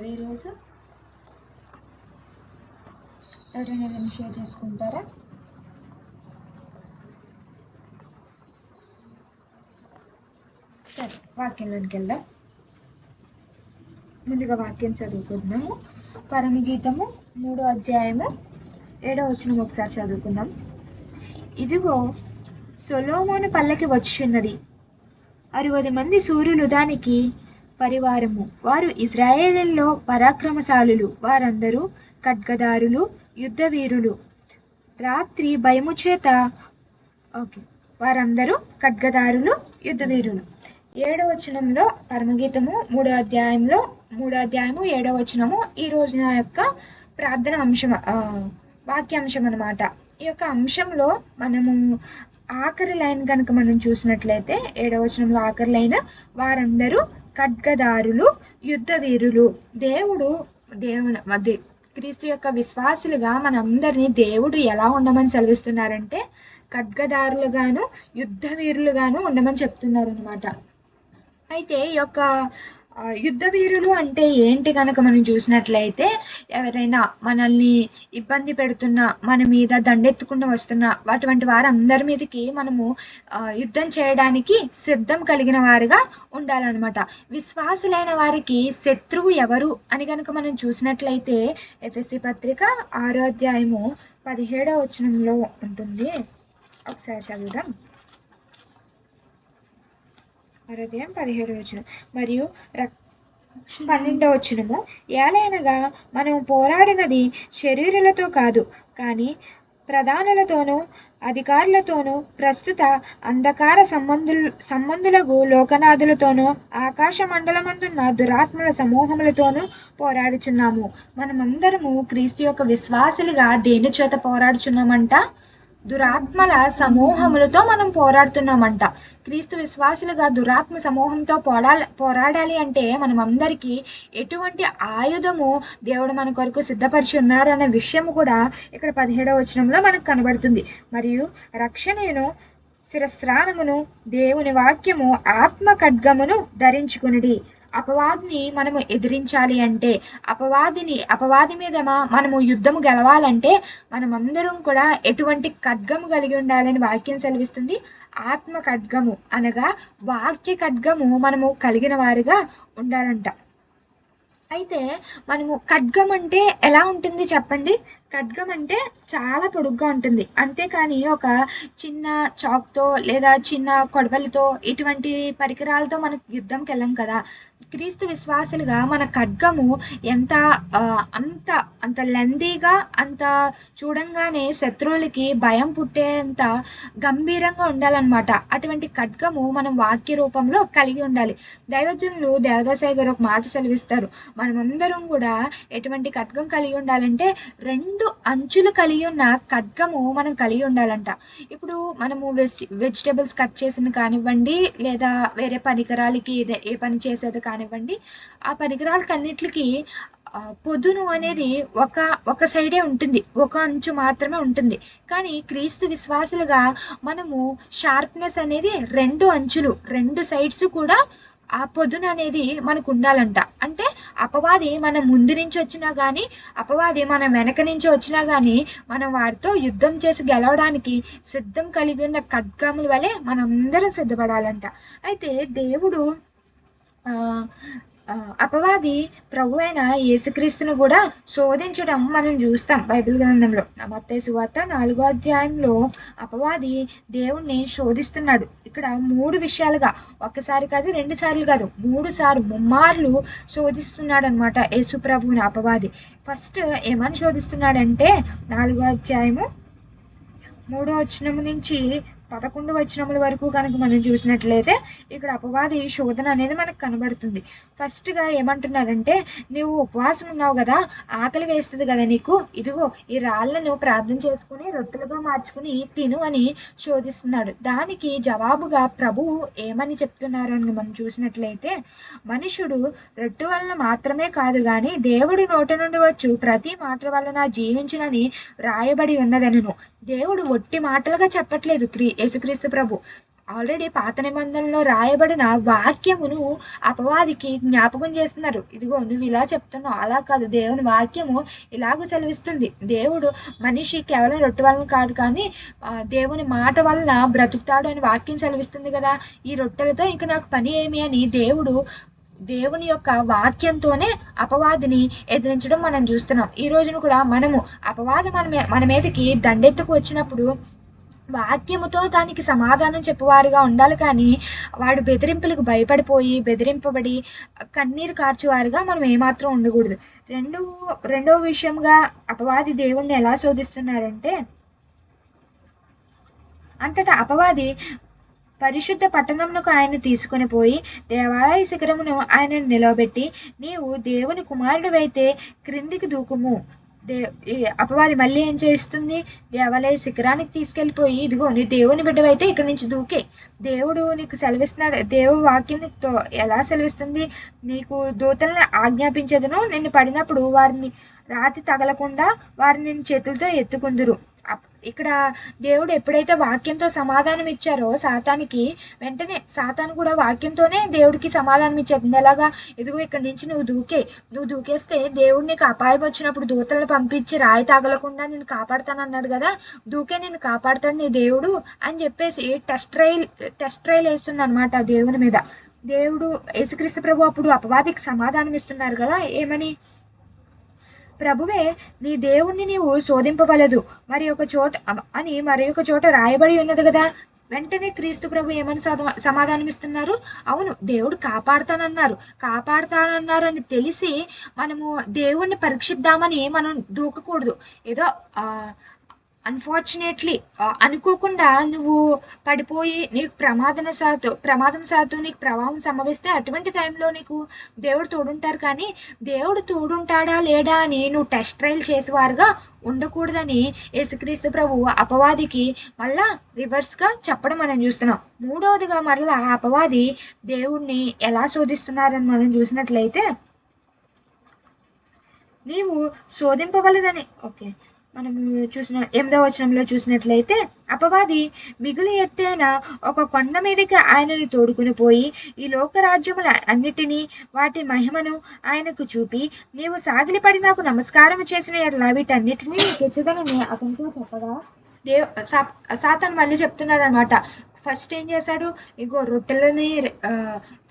చేసుకుంటారు ఈరోజు ఎవరైనా ఏదైనా షేర్ చేసుకుంటారా? సరే వాక్యంలోకి వెళ్దాం. ముందుగా వాక్యం చదువుకుందాము. పరమగీతము మూడో అధ్యాయము ఏడో వచ్చిన ఒకసారి చదువుకుందాం. ఇదిగో సొలోమోను పల్లకి వచ్చుచున్నది. అరవది మంది సూర్యులు దానికి పరివారము. వారు ఇజ్రాయేలీల్లో పరాక్రమశాలులు. వారందరూ ఖడ్గదారులు యుద్ధవీరులు. రాత్రి భయము చేత ఓకే వారందరూ ఖడ్గదారులు యుద్ధవీరులు. ఏడో వచనంలో పరమగీతము మూడో అధ్యాయంలో మూడో అధ్యాయము ఏడో వచనము ఈ రోజు నా యొక్క ప్రార్థన అంశం వాక్యాంశం అనమాట ఈ యొక్క అంశంలో మనము ఆఖరి లైన్ కనుక మనం చూసినట్లయితే ఏడవ వచనంలో ఆఖరి లైన్ వారందరూ ఖడ్గదారులు యుద్ధవీరులు. దేవుడు దేవుని అదే క్రీస్తు యొక్క విశ్వాసులుగా మనందరినీ దేవుడు ఎలా ఉండమని సెలవిస్తున్నారంటే ఖడ్గదారులుగాను యుద్ధవీరులుగాను ఉండమని చెప్తున్నారు అనమాట అయితే ఈ యొక్క యుద్ధ వీరులు అంటే ఏంటి కనుక మనం చూసినట్లయితే ఎవరైనా మనల్ని ఇబ్బంది పెడుతున్న మన మీద దండెత్తుకుండా వస్తున్న అటువంటి వారందరి మీదకి మనము యుద్ధం చేయడానికి సిద్ధం కలిగిన వారుగా ఉండాలన్నమాట. విశ్వాసులైన వారికి శత్రువు ఎవరు అని కనుక మనం చూసినట్లయితే ఎఫ్ఎస్సి పత్రిక ఆరో అధ్యాయము పదిహేడవ వచనంలో ఉంటుంది. ఒకసారి చదువుదాం. అధ్యాయం పదిహేడు వచ్చిన మరియు రక్ పన్నెండవ వచనము. ఏలైనగా మనం పోరాడినది శరీరులతో కాదు కానీ ప్రధానులతోనూ అధికారులతోనూ ప్రస్తుత అంధకార సంబంధులు సంబంధులకు లోకనాథులతోనూ ఆకాశ మండలమందున్న దురాత్మల సమూహములతోనూ పోరాడుచున్నాము. మనమందరము క్రీస్తు యొక్క విశ్వాసులుగా దేని చేత పోరాడుచున్నామంట? దురాత్మల సమూహములతో మనం పోరాడుతున్నామంట. క్రీస్తు విశ్వాసులుగా దురాత్మ సమూహంతో పోరాడాలి పోరాడాలి అంటే మనం అందరికీ ఎటువంటి ఆయుధము దేవుడు మన కొరకు సిద్ధపరిచి ఉన్నారు అనే విషయం కూడా ఇక్కడ పదిహేడవ వచనంలో మనకు కనబడుతుంది. మరియు రక్షణను శిరస్త్రానమును దేవుని వాక్యము ఆత్మ ఖడ్గమును ధరించుకునిడి. అపవాదిని మనము ఎదిరించాలి అంటే అపవాదిని అపవాది మీద మనము యుద్ధం గెలవాలంటే మనమందరం కూడా ఎటువంటి ఖడ్గము కలిగి ఉండాలని వాక్యం సెలవిస్తుంది. ఆత్మ ఖడ్గము అనగా వాక్య ఖడ్గము మనము కలిగిన వారిగా ఉండాలంట. అయితే మనము ఖడ్గం అంటే ఎలా ఉంటుంది చెప్పండి? ఖడ్గం అంటే చాలా పొడుగ్గా ఉంటుంది. అంతేకాని ఒక చిన్న చాక్తో లేదా చిన్న కొడవలితో ఇటువంటి పరికరాలతో మనం యుద్ధంకి వెళ్ళాం కదా. క్రీస్తు విశ్వాసులుగా మన ఖడ్గము ఎంత అంత అంత లెందీగా అంత చూడంగానే శత్రువులకి భయం పుట్టేంత గంభీరంగా ఉండాలన్నమాట. అటువంటి ఖడ్గము మనం వాక్య రూపంలో కలిగి ఉండాలి. దైవజనులు దేవదాసాయి గారు ఒక మాట సెలవిస్తారు. మనమందరం కూడా ఎటువంటి ఖడ్గం కలిగి ఉండాలంటే రెండు అంచులు కలిగి ఉన్న ఖడ్గము మనం కలిగి ఉండాలంట. ఇప్పుడు మనము వెజ్ వెజిటేబుల్స్ కట్ చేసిన కానివ్వండి లేదా వేరే పరికరాలకి ఇదే ఏ పని చేసేది కానివ్వండి. ఆ పరికరాలకన్నిటికీ పొదును అనేది ఒక ఒక సైడే ఉంటుంది. ఒక అంచు మాత్రమే ఉంటుంది. కానీ క్రీస్తు విశ్వాసులుగా మనము షార్ప్నెస్ అనేది రెండు అంచులు రెండు సైడ్స్ కూడా ఆ పొదును అనేది మనకు ఉండాలంట అంటే అపవాది మన ముందు నుంచి వచ్చినా కానీ అపవాది మన వెనక నుంచి వచ్చినా కానీ మనం వాడితో యుద్ధం చేసి గెలవడానికి సిద్ధం కలిగి ఉన్న ఖడ్గముల వలె మనందరం సిద్ధపడాలంట. అయితే దేవుడు అపవాది ప్రభు అయిన యేసుక్రీస్తును కూడా శోధించడం మనం చూస్తాం బైబిల్ గ్రంథంలో. నమత్తే సువార్త నాలుగో అధ్యాయంలో అపవాది దేవుణ్ణి శోధిస్తున్నాడు. ఇక్కడ మూడు విషయాలుగా ఒకసారి కాదు రెండు సార్లు కాదు మూడు సార్లు ముమ్మార్లు శోధిస్తున్నాడు అనమాట యేసు ప్రభువుని అపవాది. ఫస్ట్ ఏమని శోధిస్తున్నాడంటే నాలుగో అధ్యాయము మూడో వచనం నుంచి పదకొండు వచనముల వరకు కనుక మనం చూసినట్లయితే ఇక్కడ అపవాది శోధన అనేది మనకు కనబడుతుంది. ఫస్ట్గా ఏమంటున్నారంటే నువ్వు ఉపవాసం ఉన్నావు కదా ఆకలి వేస్తుంది కదా నీకు? ఇదిగో ఈ రాళ్ళను ప్రార్థన చేసుకుని రొట్టెలుగా మార్చుకుని తిను అని శోధిస్తున్నాడు. దానికి జవాబుగా ప్రభువు ఏమని చెప్తున్నారు అని మనం చూసినట్లయితే మనుషుడు రొట్టె వలన మాత్రమే కాదు కానీ దేవుడి నోటి నుండి వచ్చు ప్రతి మాట వలన జీవించునని రాయబడి ఉన్నదనను. దేవుడు ఒట్టి మాటలుగా చెప్పట్లేదు క్రీ యేసుక్రీస్తు ప్రభు. ఆల్రెడీ పాత నిబంధనలో రాయబడిన వాక్యమును అపవాదికి జ్ఞాపకం చేస్తున్నారు. ఇదిగో నువ్వు ఇలా చెప్తున్నావు అలా కాదు. దేవుని వాక్యము ఇలాగ సెలవిస్తుంది. దేవుడు మనిషి కేవలం రొట్టె వలన కాదు కానీ దేవుని మాట వలన బ్రతుకుతాడు అని వాక్యం సెలవిస్తుంది కదా. ఈ రొట్టెలతో ఇంక నాకు పని ఏమి అని దేవుడు దేవుని యొక్క వాక్యంతోనే అపవాదిని ఎదిరించడం మనం చూస్తున్నాం. ఈ రోజున కూడా మనము అపవాదం మన మన మీదకి దండెత్తుకు వచ్చినప్పుడు వాక్యముతో దానికి సమాధానం చెప్పువారుగా ఉండాలి కానీ వాడు బెదిరింపులకు భయపడిపోయి బెదిరింపబడి కన్నీరు కార్చేవారుగా మనం ఏమాత్రం ఉండకూడదు. రెండో రెండో విషయంగా అపవాది దేవుణ్ణి ఎలా శోధిస్తున్నారంటే అంతటా అపవాది పరిశుద్ధ పట్టణమునకు ఆయన తీసుకొని పోయి దేవాలయ శిఖరమును ఆయనను నిలవబెట్టి నీవు దేవుని కుమారుడివైతే క్రిందికి దూకుము. దే అపవాది మళ్ళీ ఏం చేస్తుంది? దేవాలయ శిఖరానికి తీసుకెళ్ళిపోయి ఇదిగో నీ దేవుని బిడ్డవైతే ఇక్కడ నుంచి దూకే. దేవుడు నీకు సెలవిస్తున్నాడు దేవుడు వాక్యం నీకు తో- ఎలా సెలవిస్తుంది? నీకు దూతల్ని ఆజ్ఞాపించదును నిన్ను పడినప్పుడు వారిని రాతి తగలకుండా వారిని నేను చేతులతో ఎత్తుకుందురు. ఇక్కడ దేవుడు ఎప్పుడైతే వాక్యంతో సమాధానం ఇచ్చారో సాతానికి వెంటనే సాతాను కూడా వాక్యంతోనే దేవుడికి సమాధానం ఇచ్చేది ఎలాగా? ఎదుగు ఇక్కడి నుంచి నువ్వు దూకే నువ్వు దూకేస్తే దేవుడు నీకు అపాయం వచ్చినప్పుడు దూతలను పంపించి రాయి తాగలకుండా నేను కాపాడుతానన్నాడు కదా దూకే నేను కాపాడుతాడు నీ దేవుడు అని చెప్పేసి టెస్ట్ ట్రైల్ టెస్ట్ ట్రైల్ వేస్తుంది అనమాట దేవుని మీద. దేవుడు యేసుక్రీస్తు ప్రభు అప్పుడు అపవాదికి సమాధానం ఇస్తున్నారు కదా ఏమని? ప్రభువే నీ దేవుణ్ణి నీవు శోధింపవలదు. మరి ఒక చోట అని మరి ఒక చోట రాయబడి ఉన్నది కదా. వెంటనే క్రీస్తు ప్రభు ఏమని సమ- సమాధానం ఇస్తున్నారు అవును దేవుడు కాపాడుతానన్నారు. కాపాడుతానన్నారు అని తెలిసి మనము దేవుణ్ణి పరీక్షిద్దామని మనం దూకకూడదు. ఏదో అన్ఫార్చునేట్లీ అనుకోకుండా నువ్వు పడిపోయి నీకు ప్రమాదన సాతు ప్రమాదం సాతు నీకు ప్రభావం సంభవిస్తే అటువంటి టైంలో నీకు దేవుడు తోడుంటారు కానీ దేవుడు తోడుంటాడా లేడా అని నువ్వు టెస్ట్ ట్రయల్ చేసేవారుగా ఉండకూడదని యేసుక్రీస్తు ప్రభు అపవాదికి మళ్ళా రివర్స్గా చెప్పడం మనం చూస్తున్నాం. మూడవదిగా మరలా అపవాది దేవుణ్ణి ఎలా శోధిస్తున్నారని మనం చూసినట్లయితే నీవు శోధింపవలదని ఓకే. మనం చూసిన ఎనిమిదవ వచనంలో చూసినట్లయితే అపవాది మిగులు ఎత్తైన ఒక కొండ మీదకి ఆయనను తోడుకుని పోయి ఈ లోకరాజ్యముల అన్నిటినీ వాటి మహిమను ఆయనకు చూపి నీవు సాగిలిపడి నాకు నమస్కారం చేసిన ఎట్లా వీటన్నిటినీ నీకు అతనితో చెప్పగా దేవ్ సాతన్ మళ్ళీ చెప్తున్నాడు అనమాట ఫస్ట్ ఏం చేశాడు? ఇగో రొట్టెలని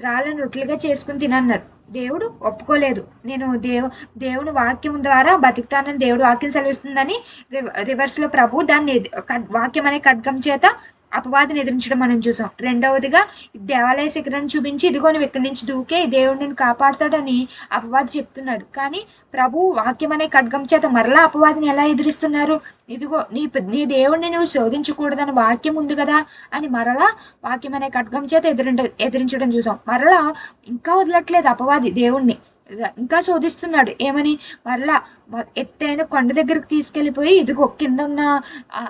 రాళ్ళని రొట్టెలుగా చేసుకుని తినన్నారు దేవుడు ఒప్పుకోలేదు. నేను దేవు దేవుని వాక్యం ద్వారా బతుకుతానని దేవుడు వాక్యం సెలవిస్తుందని రివర్స్లో ప్రభు దాన్ని వాక్యం అనే ఖడ్గం చేత అపవాదిని ఎదిరించడం మనం చూసాం. రెండవదిగా దేవాలయ శిఖరాన్ని చూపించి ఇదిగో నువ్వు ఇక్కడి నుంచి దూకే దేవుడు నేను కాపాడుతాడని అపవాది చెప్తున్నాడు. కానీ ప్రభు వాక్యం అనే ఖడ్గం చేత మరలా అపవాదిని ఎలా ఎదిరిస్తున్నారు? ఇదిగో నీ నీ దేవుడిని నువ్వు శోధించకూడదని వాక్యం ఉంది కదా అని మరలా వాక్యం అనే ఖడ్గం చేత ఎదిరింట ఎదిరించడం చూసాం. మరలా ఇంకా వదలట్లేదు అపవాది దేవుణ్ణి. ఇంకా శోధిస్తున్నాడు. ఏమని? మరలా ఎత్తైన కొండ దగ్గరకు తీసుకెళ్ళిపోయి ఇదిగో కింద ఉన్న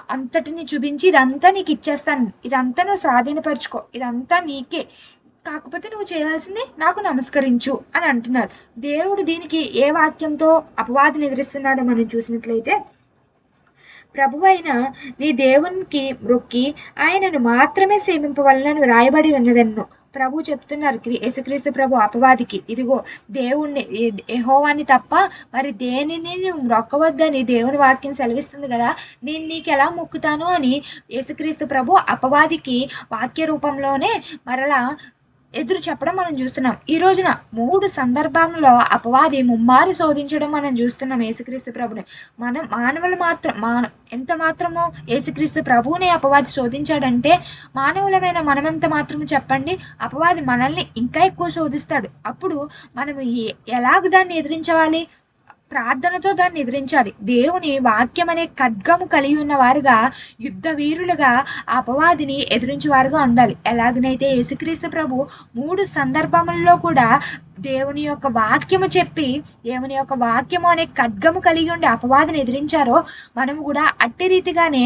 అంతటిని చూపించి ఇదంతా నీకు ఇచ్చేస్తాను. ఇదంతా నువ్వు స్వాధీనపరుచుకో. ఇదంతా నీకే. కాకపోతే నువ్వు చేయాల్సింది నాకు నమస్కరించు అని అంటున్నాడు. దేవుడు దీనికి ఏ వాక్యంతో అపవాదిని ఎదిరిస్తున్నాడో మనం చూసినట్లయితే ప్రభువైన నీ దేవునికి మొక్కి ఆయనను మాత్రమే సేవింపవలనని రాయబడి ఉన్నదన్ను. ప్రభు చెప్తున్నారు యేసుక్రీస్తు ప్రభు అపవాదికి. ఇదిగో దేవుణ్ణి యహోవాన్ని తప్ప మరి దేనిని నువ్వు మొక్కవద్దని దేవుని వాక్యం సెలవిస్తుంది కదా నేను నీకు ఎలా మొక్కుతాను అని యేసుక్రీస్తు ప్రభు అపవాదికి వాక్య రూపంలోనే మరలా ఎదురు చెప్పడం మనం చూస్తున్నాం. ఈ రోజున మూడు సందర్భాల్లో అపవాది ముమ్మారి శోధించడం మనం చూస్తున్నాం యేసుక్రీస్తు ప్రభుని. మనం మానవులు మాత్రం మాన ఎంత మాత్రమో యేసుక్రీస్తు ప్రభువుని అపవాది శోధించాడంటే మానవులమైన మనం ఎంత మాత్రము చెప్పండి. అపవాది మనల్ని ఇంకా ఎక్కువ శోధిస్తాడు. అప్పుడు మనం ఏ- ఎలాగ దాన్ని ఎదిరించవాలి? ప్రార్థనతో దాన్ని ఎదిరించాలి దేవుని వాక్యం అనే ఖడ్గము కలిగి ఉన్న వారుగా యుద్ధ వీరులుగా అపవాదిని ఎదిరించేవారుగా ఉండాలి. ఎలాగనైతే యేసుక్రీస్తు ప్రభు మూడు సందర్భముల్లో కూడా దేవుని యొక్క వాక్యము చెప్పి దేవుని యొక్క వాక్యము అనే ఖడ్గము కలిగి ఉండి అపవాదిని ఎదిరించారో మనము కూడా అట్టి రీతిగానే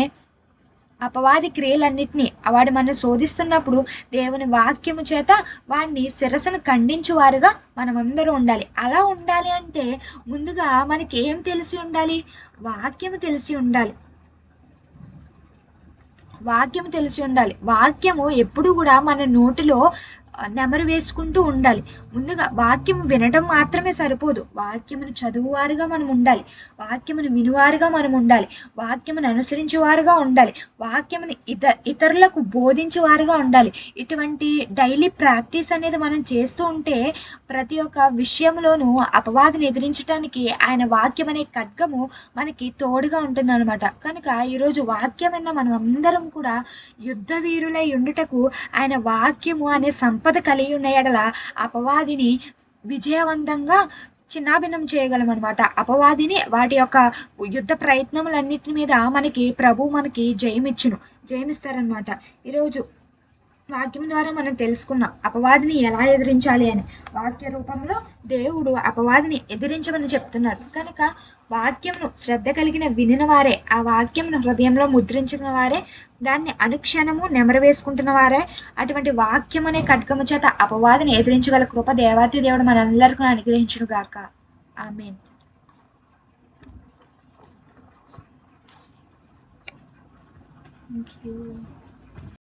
అపవాది క్రియలన్నింటినీ వాడు మనం శోధిస్తున్నప్పుడు దేవుని వాక్యము చేత వాడిని శిరస్సును ఖండించువారుగా మనమందరూ ఉండాలి. అలా ఉండాలి అంటే ముందుగా మనకి ఏం తెలిసి ఉండాలి? వాక్యము తెలిసి ఉండాలి. వాక్యం తెలిసి ఉండాలి. వాక్యము ఎప్పుడు కూడా మన నోటిలో నెమరు వేసుకుంటూ ఉండాలి. ముందుగా వాక్యం వినడం మాత్రమే సరిపోదు. వాక్యమును చదువువారుగా మనం ఉండాలి. వాక్యమును వినువారుగా మనం ఉండాలి. వాక్యమును అనుసరించేవారుగా ఉండాలి. వాక్యమును ఇత ఇతరులకు బోధించేవారుగా ఉండాలి. ఇటువంటి డైలీ ప్రాక్టీస్ అనేది మనం చేస్తూ ఉంటే ప్రతి ఒక్క విషయంలోనూ అపవాదిని ఎదిరించడానికి ఆయన వాక్యం అనే ఖడ్గము మనకి తోడుగా ఉంటుందన్నమాట. కనుక ఈరోజు వాక్యం అన్న మనం అందరం కూడా యుద్ధ వీరులై ఉండుటకు ఆయన వాక్యము అనే సంపద కలిగి ఉన్న ఎడల అపవాదిని విజయవంతంగా చిన్నాభిన్నం చేయగలం అనమాట అపవాదిని వాటి యొక్క యుద్ధ ప్రయత్నములన్నిటి మీద మనకి ప్రభు మనకి జయమిచ్చును జయమిస్తారనమాట ఈరోజు వాక్యం ద్వారా మనం తెలుసుకున్నాం. అపవాదిని ఎలా ఎదిరించాలి అని. వాక్య రూపంలో దేవుడు అపవాదిని ఎదిరించమని చెప్తున్నారు. కనుక వాక్యంను శ్రద్ధ కలిగిన వినిన వారే ఆ వాక్యంను హృదయంలో ముద్రించిన వారే దాన్ని అనుక్షణము నెమరవేసుకుంటున్న వారే అటువంటి వాక్యం అనే ఖడ్గము చేత అపవాదిని ఎదిరించగల కృప దేవాతి దేవుడు మనందరికీ అనుగ్రహించును గాక. ఆమెన్.